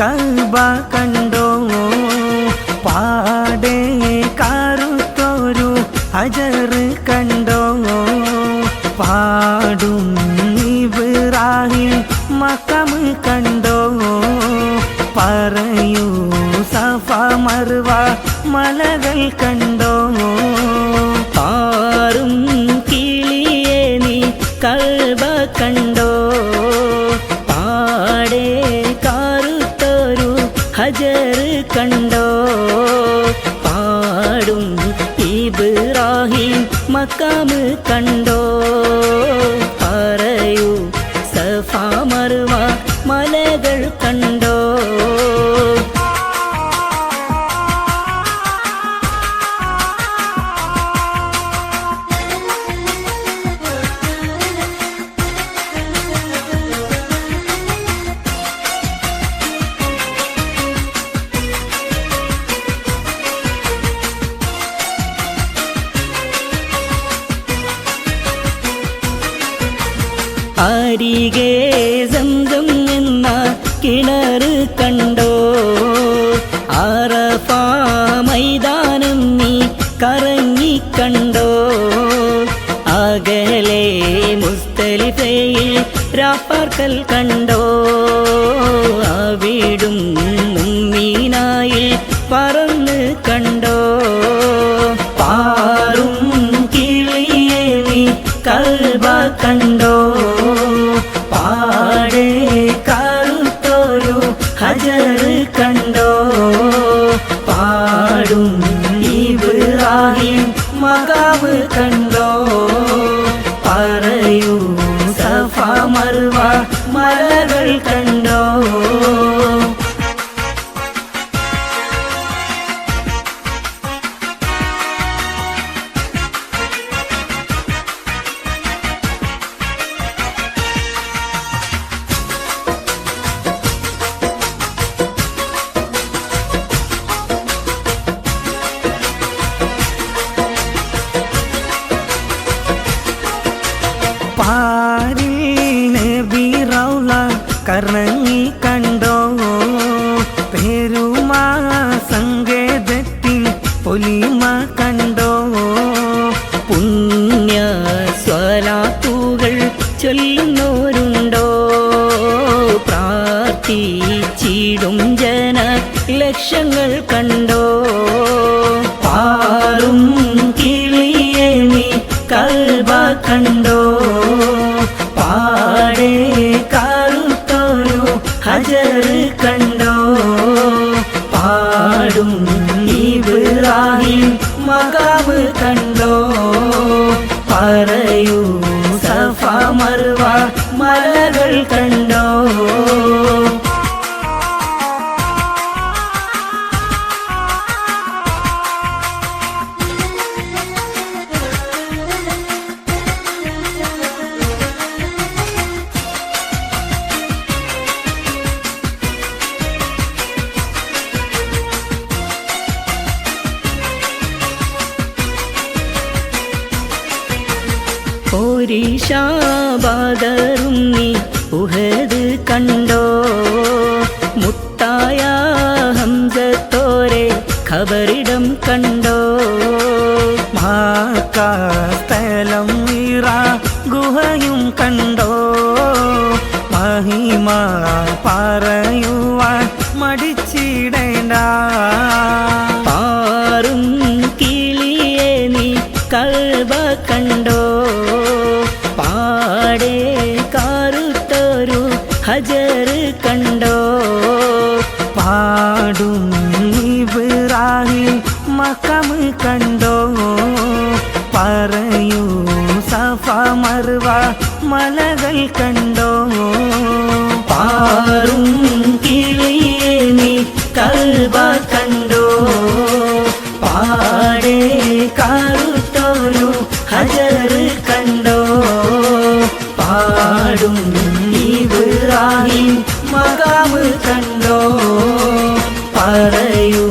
Kalba കണ്ടോ പാടേ കാറുത്തോരു ഹജർ കണ്ടോ പാടും ഇബ്രാഹിം മക്കം കണ്ടോ പറയൂ സഫ മർവ മലകൾ കണ്ടോ പാറും കിളിയേ നീ കൽബ കണ്ടോ പാടേ കാറുത്തോരു ഹജർ കണ്ടോ? പാടും ഇബ്രാഹിം മക്കാമ് കണ്ടോ? അരികെ സംസം എന്ന കിണറ് കണ്ടോ ആറഫ മൈതാനം നീ കറങ്ങി കണ്ടോ അകലെ മുസ്തലിഫയിൽ രാപ്പാർക്കൽ കണ്ടോ അവിടും ஆகாவு கண்டோ? அறையூ சஃபா மருவா மலர்கள் கண்டோ? കറങ്ങി കണ്ടോ? പെരുമാ പൊലിമ കണ്ടോ? പുണ്യ സ്വലാത്തുകൾ ചൊല്ലുന്നോരുണ്ടോ? പ്രാർത്ഥിച്ചിടും ജന ലക്ഷങ്ങൾ കണ്ടോ? പാറും കിളിയേ നീ കൽബ കണ്ടോ? இப்ராஹிம் மகாவு கண்டோ. பறையூ சஃபா மருவா மலர்கள் கண்டோ. കണ്ടോ ഓരീഷാബാദറും നീ ഉഹദ് കണ്ടോ? മുത്തായ ഹംസത്തോരെ ഖബറിടം കണ്ടോ? മാക്കാസ്ഥലം ഇറ ഗുഹയും കണ്ടോ? മഹിമ പറയുവാൻ മടിച്ചിടേണ്ട. പാറും കിളിയേ നീ കൽവ കണ്ടോ? பாடும் இப்ராஹி மக்கம் கண்டோ? பறையூ சஃபா மருவா மலகள் கண்டோ? பாரும் கிளியே நீ கல்வா கண்டோ? பாடே காருத்தோரு ஹஜரு பாறையூர்